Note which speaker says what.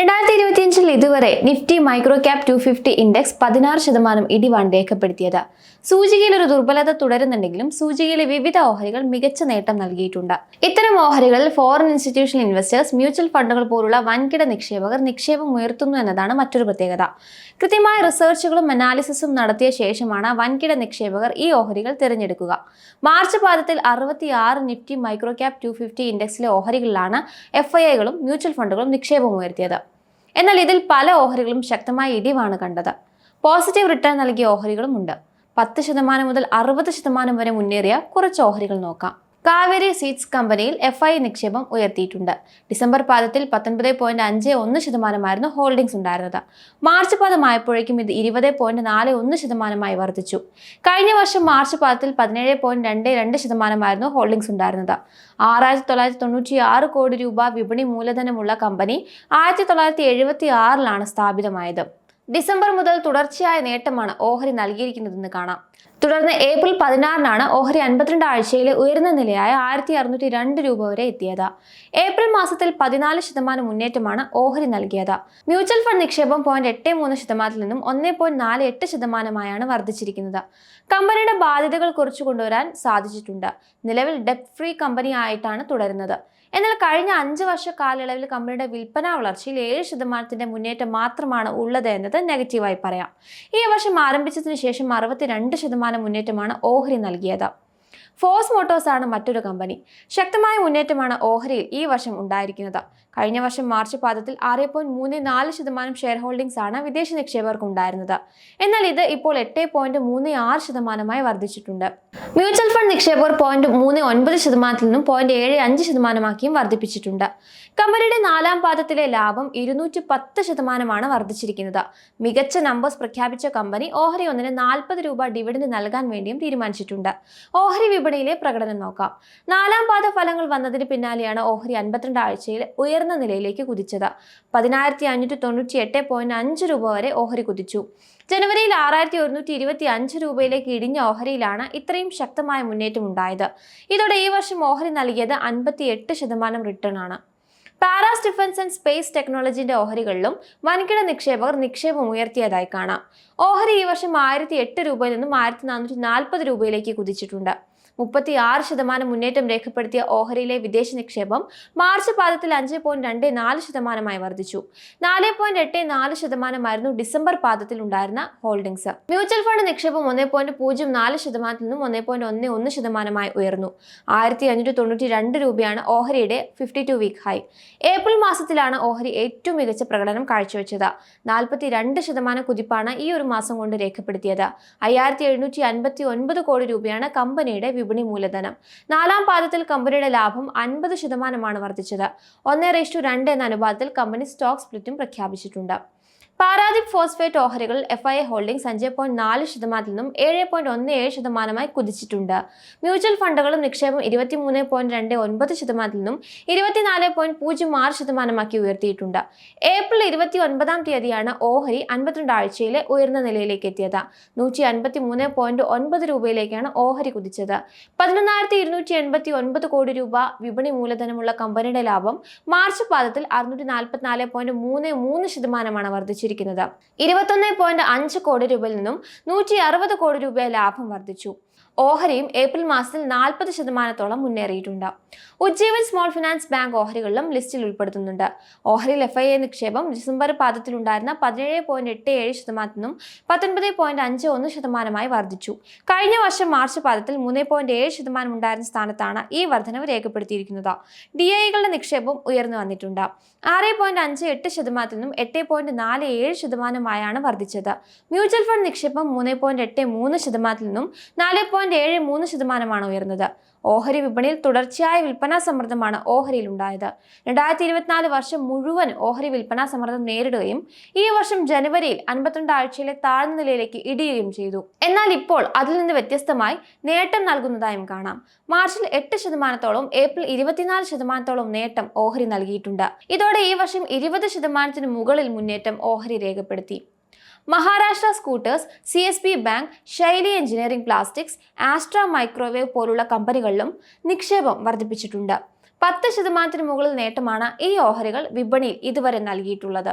Speaker 1: രണ്ടായിരത്തി ഇരുപത്തിയഞ്ചിൽ ഇതുവരെ Nifty micro cap two fifty index പതിനാറ് ശതമാനം ഇടിവാണ് രേഖപ്പെടുത്തിയത്. സൂചികയിൽ ഒരു ദുർബലത തുടരുന്നുണ്ടെങ്കിലും സൂചികയിലെ വിവിധ ഓഹരികൾ മികച്ച നേട്ടം നൽകിയിട്ടുണ്ട്. ഇത്തരം ഓഹരികളിൽ ഫോറിൻ ഇൻസ്റ്റിറ്റ്യൂഷണൽ ഇൻവെസ്റ്റേഴ്സ് മ്യൂച്വൽ ഫണ്ടുകൾ പോലുള്ള വൻകിട നിക്ഷേപകർ നിക്ഷേപം ഉയർത്തുന്നു എന്നതാണ് മറ്റൊരു പ്രത്യേകത. കൃത്യമായ റിസർച്ചുകളും അനാലിസിസും നടത്തിയ ശേഷമാണ് വൻകിട നിക്ഷേപകർ ഈ ഓഹരികൾ തിരഞ്ഞെടുക്കുക. മാർച്ച് പാദത്തിൽ അറുപത്തിയാറ് Nifty micro cap two fifty ഇൻഡെക്സിലെ ഓഹരികളിലാണ് എഫ് ഐ ഐകളും മ്യൂച്വൽ ഫണ്ടുകളും നിക്ഷേപം ഉയർത്തിയത്. എന്നാൽ ഇതിൽ പല ഓഹരികളും ശക്തമായ ഇടിവാണ് കണ്ടത്. പോസിറ്റീവ് റിട്ടേൺ നൽകിയ ഓഹരികളും ഉണ്ട് പത്ത് ശതമാനം മുതൽ അറുപത് ശതമാനം വരെ മുന്നേറിയ കുറച്ച് ഓഹരികൾ നോക്കാം. കാവേരി സീഡ്സ് കമ്പനിയിൽ എഫ് ഐ നിക്ഷേപം ഉയർത്തിയിട്ടുണ്ട്. ഡിസംബർ പാദത്തിൽ പത്തൊൻപത് പോയിന്റ് അഞ്ച് ഒന്ന് ശതമാനമായിരുന്നു ഹോൾഡിംഗ്സ് ഉണ്ടായിരുന്നത്. മാർച്ച് പാദമായപ്പോഴേക്കും ഇത് ഇരുപത് പോയിന്റ് നാല് ഒന്ന് ശതമാനമായി വർദ്ധിച്ചു. കഴിഞ്ഞ വർഷം മാർച്ച് പാദത്തിൽ പതിനേഴ് പോയിന്റ് രണ്ട് രണ്ട് ശതമാനമായിരുന്നു ഹോൾഡിംഗ്സ് ഉണ്ടായിരുന്നത്. ആറായിരത്തി തൊള്ളായിരത്തി തൊണ്ണൂറ്റി ആറ് കോടി രൂപ വിപണി മൂലധനമുള്ള കമ്പനി ആയിരത്തി തൊള്ളായിരത്തി എഴുപത്തി ആറിലാണ് സ്ഥാപിതമായത്. ഡിസംബർ മുതൽ തുടർച്ചയായ നേട്ടമാണ് ഓഹരി നൽകിയിരിക്കുന്നതെന്ന് കാണാം. തുടർന്ന് ഏപ്രിൽ പതിനാറിനാണ് ഓഹരി അൻപത്തിരണ്ട് ആഴ്ചയിലെ ഉയർന്ന നിലയായ ആയിരത്തി അറുന്നൂറ്റി രണ്ട് രൂപ വരെ എത്തിയത്. ഏപ്രിൽ മാസത്തിൽ പതിനാല് ശതമാനം മുന്നേറ്റമാണ് ഓഹരി നൽകിയത്. മ്യൂച്വൽ ഫണ്ട് നിക്ഷേപം പോയിന്റ് എട്ട് മൂന്ന് ശതമാനത്തിൽ നിന്നും ഒന്ന് പോയിന്റ് നാല് എട്ട് ശതമാനമായാണ് വർദ്ധിച്ചിരിക്കുന്നത്. കമ്പനിയുടെ ബാധ്യതകൾ കുറച്ചു കൊണ്ടുവരാൻ സാധിച്ചിട്ടുണ്ട്. നിലവിൽ ഡെപ്റ്റ് ഫ്രീ കമ്പനി ആയിട്ടാണ് തുടരുന്നത്. എന്നാൽ കഴിഞ്ഞ അഞ്ച് വർഷ കാലയളവിൽ കമ്പനിയുടെ വിൽപ്പന വളർച്ചയിൽ ഏഴ് ശതമാനത്തിന്റെ മുന്നേറ്റം മാത്രമാണ് ഉള്ളത് എന്നത് നെഗറ്റീവായി പറയാം. ഈ വർഷം ആരംഭിച്ചതിന് ശേഷം അറുപത്തിരണ്ട് ശതമാനം മുന്നേറ്റമാണ് ഓഹരി നൽകിയത്. ഫോഴ്സ് മോട്ടോഴ്സ് ആണ് മറ്റൊരു കമ്പനി. ശക്തമായ മുന്നേറ്റമാണ് ഓഹരിയിൽ ഈ വർഷം ഉണ്ടായിരിക്കുന്നത്. കഴിഞ്ഞ വർഷം മാർച്ച് പാദത്തിൽ ആറ് പോയിന്റ് മൂന്ന് നാല് ശതമാനം ഷെയർ ഹോൾഡിംഗ്സ് ആണ് വിദേശ നിക്ഷേപകർക്ക് ഉണ്ടായിരുന്നത്. എന്നാൽ ഇത് ഇപ്പോൾ എട്ട് പോയിന്റ് മൂന്ന് ആറ് ശതമാനമായി വർദ്ധിച്ചിട്ടുണ്ട്. മ്യൂച്വൽ ഫണ്ട് നിക്ഷേപകർ പോയിന്റ് മൂന്ന് ഒൻപത് ശതമാനത്തിൽ നിന്നും പോയിന്റ് ഏഴ് അഞ്ച് ശതമാനമാക്കിയും വർദ്ധിപ്പിച്ചിട്ടുണ്ട്. കമ്പനിയുടെ നാലാം പാദത്തിലെ ലാഭം ഇരുന്നൂറ്റി പത്ത് ശതമാനമാണ് വർദ്ധിച്ചിരിക്കുന്നത്. മികച്ച നമ്പേഴ്സ് പ്രഖ്യാപിച്ച കമ്പനി ഓഹരി ഒന്നിന് നാൽപ്പത് രൂപ ഡിവിഡന്റ് നൽകാൻ വേണ്ടിയും തീരുമാനിച്ചിട്ടുണ്ട്. ഓഹരി വിപണിയിലെ പ്രകടനം നോക്കാം. നാലാം പാദ ഫലങ്ങൾ വന്നതിന് പിന്നാലെയാണ് ഓഹരി അൻപത്തിരണ്ട് ആഴ്ചയിൽ ഉയർന്ന നിലയിലേക്ക് കുതിച്ചത്. പതിനായിരത്തി അഞ്ഞൂറ്റി തൊണ്ണൂറ്റി എട്ട് പോയിന്റ് അഞ്ച് രൂപ വരെ ഓഹരി കുതിച്ചു. ജനുവരിയിൽ ആറായിരത്തി ഒരുന്നൂറ്റി ഇരുപത്തി അഞ്ച് രൂപയിലേക്ക് ഇടിഞ്ഞ ഓഹരിയിലാണ് ഇത്രയും ശക്തമായ മുന്നേറ്റം ഉണ്ടായത്. ഇതോടെ ഈ വർഷം ഓഹരി നൽകിയത് അൻപത്തി എട്ട് ശതമാനം റിട്ടേൺ ആണ്. പാരാസ് ഡിഫൻസ് ആൻഡ് സ്പേസ് ടെക്നോളജിന്റെ ഓഹരികളിലും വൻകിട നിക്ഷേപകർ നിക്ഷേപം ഉയർത്തിയതായി കാണാം. ഓഹരി ഈ വർഷം ആയിരത്തി എട്ട് രൂപയിൽ നിന്നും ആയിരത്തി നാനൂറ്റി നാൽപ്പത് രൂപയിലേക്ക് കുതിച്ചിട്ടുണ്ട്. മുപ്പത്തി ആറ് ശതമാനം മുന്നേറ്റം രേഖപ്പെടുത്തിയ ഓഹരിയിലെ വിദേശ നിക്ഷേപം മാർച്ച് പാദത്തിൽ അഞ്ച് പോയിന്റ് രണ്ട് നാല് ശതമാനമായി വർദ്ധിച്ചു. നാല് പോയിന്റ് എട്ട് നാല് ശതമാനമായിരുന്നു ഡിസംബർ പാദത്തിൽ ഉണ്ടായിരുന്ന ഹോൾഡിംഗ്സ്. മ്യൂച്വൽ ഫണ്ട് നിക്ഷേപം ഒന്ന് പോയിന്റ് പൂജ്യം നാല് ശതമാനത്തിൽ നിന്നും ഒന്ന് പോയിന്റ് ഒന്ന് ഒന്ന് ശതമാനമായി ഉയർന്നു. ആയിരത്തി അഞ്ഞൂറ്റി തൊണ്ണൂറ്റി രണ്ട് രൂപയാണ് ഓഹരിയുടെ fifty two week high April മാസത്തിലാണ് ഓഹരി ഏറ്റവും മികച്ച പ്രകടനം കാഴ്ചവെച്ചത്. നാൽപ്പത്തി രണ്ട് ശതമാനം കുതിപ്പാണ് ഈ ഒരു മാസം കൊണ്ട് രേഖപ്പെടുത്തിയത്. അയ്യായിരത്തി എഴുന്നൂറ്റി അൻപത്തി ഒൻപത് കോടി രൂപയാണ് കമ്പനിയുടെ വിപണി മൂലധനം. നാലാം പാദത്തിൽ കമ്പനിയുടെ ലാഭം അൻപത് ശതമാനമാണ് വർദ്ധിച്ചത്. ഒന്ന് രണ്ട് എന്ന അനുപാതത്തിൽ കമ്പനി സ്റ്റോക്ക് സ്പ്ലിറ്റും പ്രഖ്യാപിച്ചിട്ടുണ്ട്. പാരാദീപ് ഫോസ്ഫേറ്റ് ഓഹരികൾ എഫ് ഐ എ ഹോൾഡിംഗ്സ് അഞ്ച് പോയിന്റ് നാല് ശതമാനത്തിൽ നിന്നും ഏഴ് പോയിന്റ് ഒന്ന് ഏഴ് ശതമാനമായി കുതിച്ചിട്ടുണ്ട്. മ്യൂച്വൽ ഫണ്ടുകളും നിക്ഷേപം ഇരുപത്തിമൂന്ന് പോയിന്റ് രണ്ട് ഒൻപത് ശതമാനത്തിൽ നിന്നും ഇരുപത്തിനാല് പോയിന്റ് പൂജ്യം ആറ് ശതമാനമാക്കി ഉയർത്തിയിട്ടുണ്ട്. ഏപ്രിൽ ഇരുപത്തി ഒൻപതാം തീയതിയാണ് ഓഹരി അൻപത്തിരണ്ട് ആഴ്ചയിലെ ഉയർന്ന നിലയിലേക്ക് എത്തിയത്. നൂറ്റി അൻപത്തി മൂന്ന് പോയിന്റ് ഒൻപത് രൂപയിലേക്കാണ് ഓഹരി കുതിച്ചത്. പതിനൊന്നായിരത്തി ഇരുന്നൂറ്റി എൺപത്തി ഒൻപത് കോടി രൂപ വിപണി മൂലധനമുള്ള കമ്പനിയുടെ ലാഭം മാർച്ച് പാദത്തിൽ അറുന്നൂറ്റി നാൽപ്പത്തിനാല് പോയിന്റ് മൂന്ന് മൂന്ന് ശതമാനമാണ് വർദ്ധിച്ചിരിക്കുന്നത്. ഇരുപത്തൊന്ന് പോയിന്റ് അഞ്ച് കോടി രൂപയിൽ നിന്നും നൂറ്റി അറുപത് കോടി രൂപ ലാഭം വർദ്ധിച്ചു. ഓഹരിയും ഏപ്രിൽ മാസത്തിൽ നാൽപ്പത് ശതമാനത്തോളം മുന്നേറിയിട്ടുണ്ട്. ഉജ്ജീവൻ സ്മോൾ ഫിനാൻസ് ബാങ്ക് ഓഹരികളിലും ലിസ്റ്റിൽ ഉൾപ്പെടുത്തുന്നുണ്ട്. ഓഹരിയിൽ എഫ് ഐ എ നിക്ഷേപം ഡിസംബർ പാദത്തിലുണ്ടായിരുന്ന പതിനേഴ് പോയിന്റ് എട്ട് ഏഴ് ശതമാനത്തിൽ നിന്നും പത്തൊൻപത് പോയിന്റ് അഞ്ച് ഒന്ന് ശതമാനമായി വർദ്ധിച്ചു. കഴിഞ്ഞ വർഷം മാർച്ച് പാദത്തിൽ മൂന്ന് പോയിന്റ് ഏഴ് ശതമാനം ഉണ്ടായിരുന്ന സ്ഥാനത്താണ് ഈ വർധനവ് രേഖപ്പെടുത്തിയിരിക്കുന്നത്. ഡി ഐകളുടെ നിക്ഷേപം ഉയർന്നു വന്നിട്ടുണ്ട്. ആറ് പോയിന്റ് അഞ്ച് എട്ട് ശതമാനത്തിൽ നിന്നും എട്ട് പോയിന്റ് നാല് ഏഴ് ശതമാനമായാണ് വർദ്ധിച്ചത്. മ്യൂച്വൽ ഫണ്ട് നിക്ഷേപം മൂന്ന് പോയിന്റ് എട്ട് മൂന്ന് ശതമാനത്തിൽ നിന്നും നാല് പോയിന്റ് ഏഴ് മൂന്ന് ശതമാനമാണ് ഉയർന്നത്. ഓഹരി വിപണിയിൽ തുടർച്ചയായ വിൽപ്പനാ സമ്മർദ്ദമാണ് ഓഹരിയിൽ ഉണ്ടായത്. രണ്ടായിരത്തി ഇരുപത്തിനാല് വർഷം മുഴുവൻ ഓഹരി വിൽപ്പനാ സമ്മർദ്ദം നേരിടുകയും ഈ വർഷം ജനുവരിയിൽ അൻപത്തിരണ്ട് ആഴ്ചയിലെ താഴ്ന്ന നിലയിലേക്ക് ഇടിയുകയും ചെയ്തു. എന്നാൽ ഇപ്പോൾ അതിൽ നിന്ന് വ്യത്യസ്തമായി നേട്ടം നൽകുന്നതായും കാണാം. മാർച്ചിൽ എട്ട് ശതമാനത്തോളം ഏപ്രിൽ ഇരുപത്തിനാല് ശതമാനത്തോളം നേട്ടം ഓഹരി നൽകിയിട്ടുണ്ട്. ഇതോടെ ഈ വർഷം ഇരുപത് ശതമാനത്തിന് മുകളിൽ മുന്നേറ്റം ഓഹരി രേഖപ്പെടുത്തി. Maharashtra scooters C S B bank Shaily engineering plastics Astra microwave പോലുള്ള കമ്പനികളിലും നിക്ഷേപം വർദ്ധിപ്പിച്ചിട്ടുണ്ട്. പത്ത് ശതമാനത്തിന് മുകളിൽ നേട്ടമാണ് ഈ ഓഹരികൾ വിപണിയിൽ ഇതുവരെ നൽകിയിട്ടുള്ളത്.